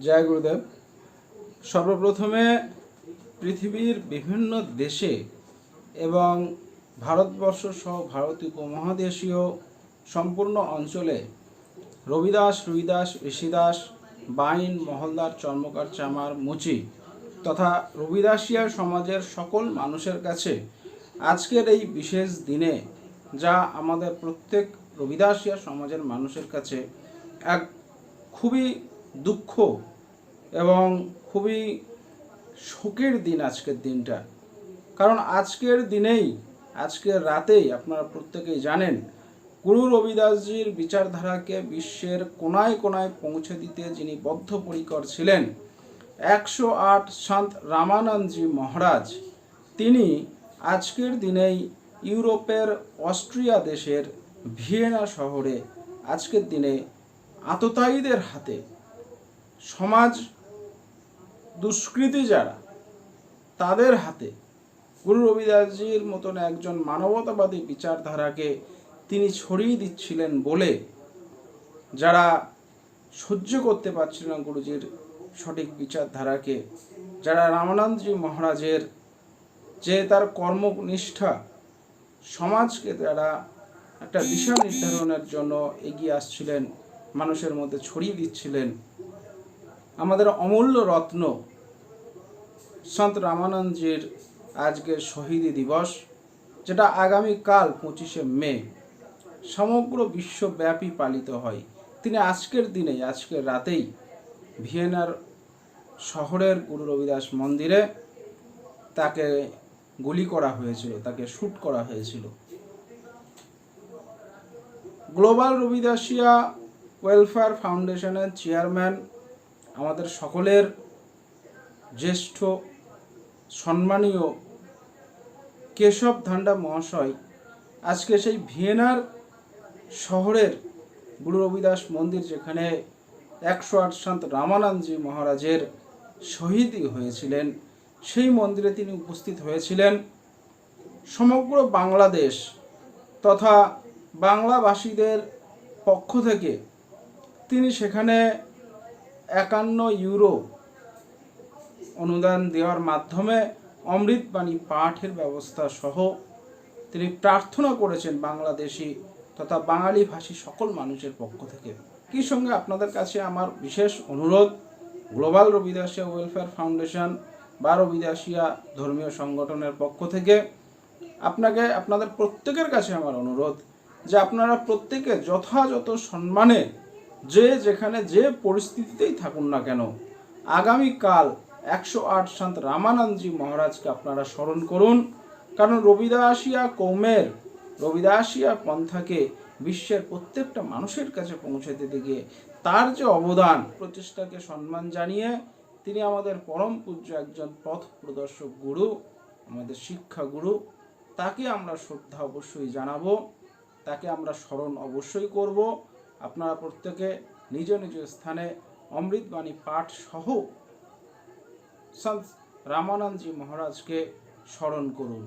জয় গুরুদেব। সর্বপ্রথমে পৃথিবীর বিভিন্ন দেশে এবং ভারতবর্ষ সহ ভারতীয় উপমহাদেশীয় সম্পূর্ণ অঞ্চলে রবিদাস, রুইদাস, ঋষিদাস, বাইন, মহলদার, চর্মকার, চামার, মুচি তথা রবিদাসিয়া সমাজের সকল মানুষের কাছে আজকের এই বিশেষ দিনে যা আমাদের প্রত্যেক রবিদাসিয়া সমাজের মানুষের কাছে এক খুবই দুঃখ এবং খুবই শোকের দিন আজকের দিনটা। কারণ আজকের দিনেই, আজকের রাতেই আপনারা প্রত্যেকেই জানেন, গুরু রবিদাসজির বিচারধারাকে বিশ্বের কোনায় কোনায় পৌঁছে দিতে যিনি বদ্ধপরিকর ছিলেন, একশো আট সন্ত রামানন্দজি মহারাজ, তিনি আজকের দিনেই ইউরোপের অস্ট্রিয়া দেশের ভিয়েনা শহরে আজকের দিনে আততায়ীদের হাতে সমাজ দুষ্কৃতী যারা, তাদের হাতে গুরু রবিদাসজির মতন একজন মানবতাবাদী বিচারধারাকে তিনি ছড়িয়ে দিচ্ছিলেন বলে যারা সহ্য করতে পারছিল না গুরুজির সঠিক বিচারধারাকে, যারা রামানন্দজি মহারাজের যে তার কর্মনিষ্ঠা, সমাজকে তারা একটা দিশা নির্ধারণের জন্য এগিয়ে আসছিলেন, মানুষের মধ্যে ছড়িয়ে দিচ্ছিলেন। আমাদের অমূল্য রত্ন সন্ত রামানন্দজির আজকে শহীদি দিবস, যেটা আগামীকাল পঁচিশে মে সমগ্র বিশ্বব্যাপী পালিত হয়। তিনি আজকের দিনে, আজকের রাতেই ভিয়েনার শহরের গুরু রবিদাস মন্দিরে তাকে গুলি করা হয়েছিল, তাকে শ্যুট করা হয়েছিল। গ্লোবাল রবিদাসিয়া ওয়েলফেয়ার ফাউন্ডেশনের চেয়ারম্যান আমাদের সকলের জ্যেষ্ঠ সম্মানীয় কেশব ধান্ডা মহাশয় আজকে সেই ভিয়েনার শহরের গুরু রবিদাস মন্দির যেখানে একশো আট সন্ত রামানন্দজি মহারাজের শহীদই হয়েছিলেন, সেই মন্দিরে তিনি উপস্থিত হয়েছিলেন। সমগ্র বাংলাদেশ তথা বাংলাভাষীদের পক্ষ থেকে তিনি সেখানে একান্ন ইউরো অনুদান দেওয়ার মাধ্যমে অমৃতবাণী পাঠের ব্যবস্থা সহ তিনি প্রার্থনা করেছেন বাংলাদেশি তথা বাঙালি ভাষী সকল মানুষের পক্ষ থেকে। কি সঙ্গে আপনাদের কাছে আমার বিশেষ অনুরোধ, গ্লোবাল রবিদাসিয়া ওয়েলফেয়ার ফাউন্ডেশন বা রবিদাসিয়া ধর্মীয় সংগঠনের পক্ষ থেকে আপনাকে, আপনাদের প্রত্যেকের কাছে আমার অনুরোধ যে আপনারা প্রত্যেকে যথাযথ সম্মানে যে যেখানে যে পরিস্থিতিতেই থাকুন না কেন, আগামীকাল একশো আট সন্ত রামানন্দজি মহারাজকে আপনারা স্মরণ করুন। কারণ রবিদাসিয়া কৌমের, রবিদাসিয়া পন্থাকে বিশ্বের প্রত্যেকটা মানুষের কাছে পৌঁছে দিতে গিয়ে তার যে অবদান, প্রচেষ্টাকে সম্মান জানিয়ে তিনি আমাদের পরম পূজ্য একজন পথ প্রদর্শক গুরু, আমাদের শিক্ষা গুরু। তাকে আমরা শ্রদ্ধা অবশ্যই জানাব, তাকে আমরা স্মরণ অবশ্যই করব। আপনারা প্রত্যেকে নিজ নিজ স্থানে অমৃতবাণী পাঠ সহ সন্ত রামানন্দজি মহারাজকে স্মরণ করুন।